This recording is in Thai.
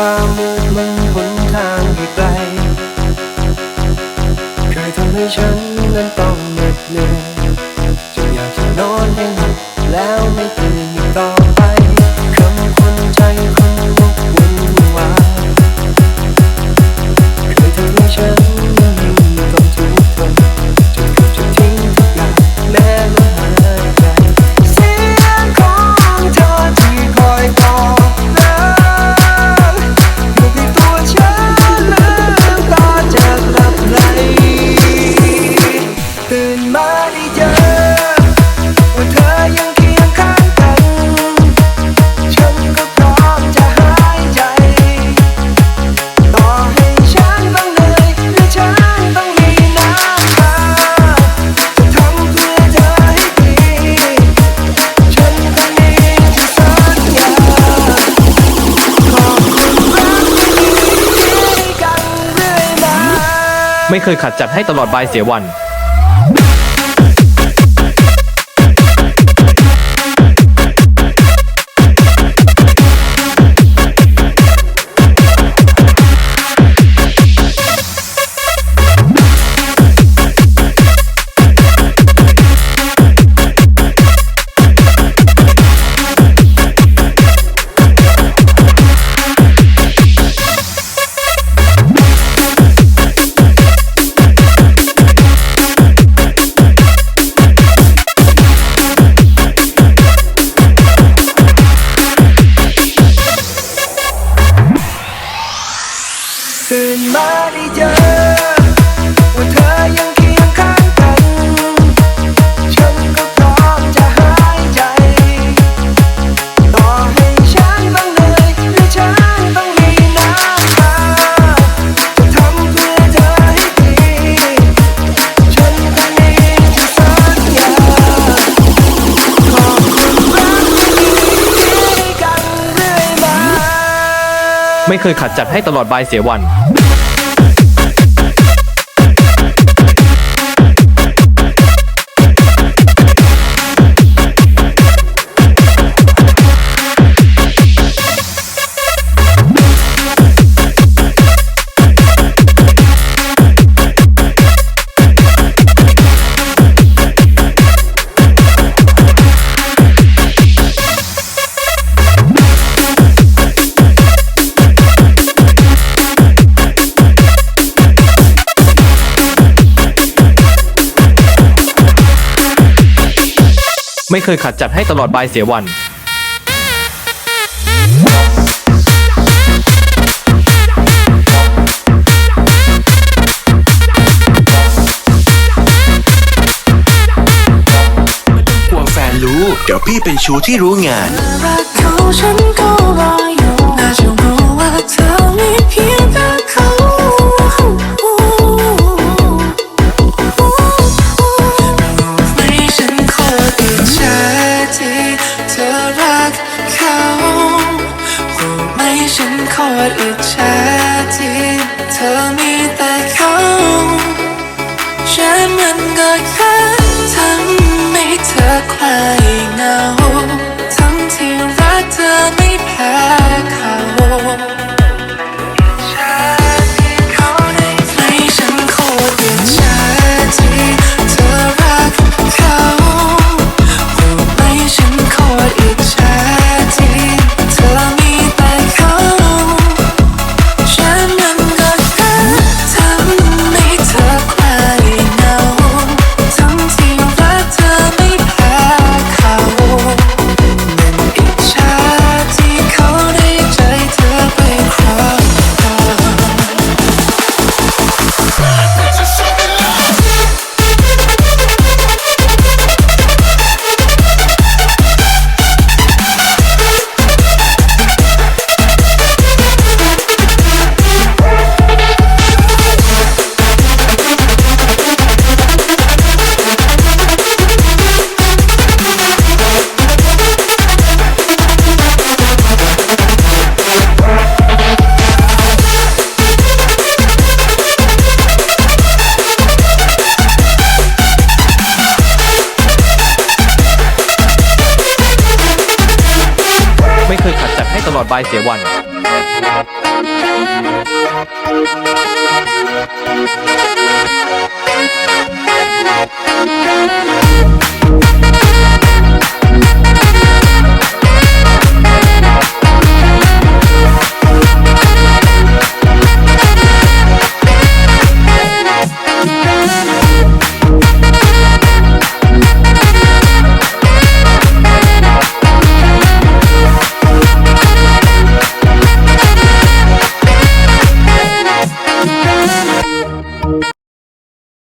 ความมืดมันหนทางอยู่ไกล เคยทำให้ฉันนั้นต้องเหน็ดเหนื่อยจนอยากจะนอนให้หลับแล้วไม่ตื่นอีกต่อ ไม่เคยขัดจัดให้ตลอดบายเสียวัน ตื่นมาไไม่เคยขัดจัดให้ตลอดบายเสียวัน ไม่เคยขัดจัดให้ตลอดบายเสียวันกลัวแฟนรู้เดี๋ยวพี่เป็นชู้ที่รู้งานรักเขาฉันก็รออยู่ ธอรักเขารู้ไหมฉันโคตรอิจฉาที่เธอมีแต่เขาฉันมันก็แค่ทำให้เธอคลายเหงา ลอดบายเสียวัน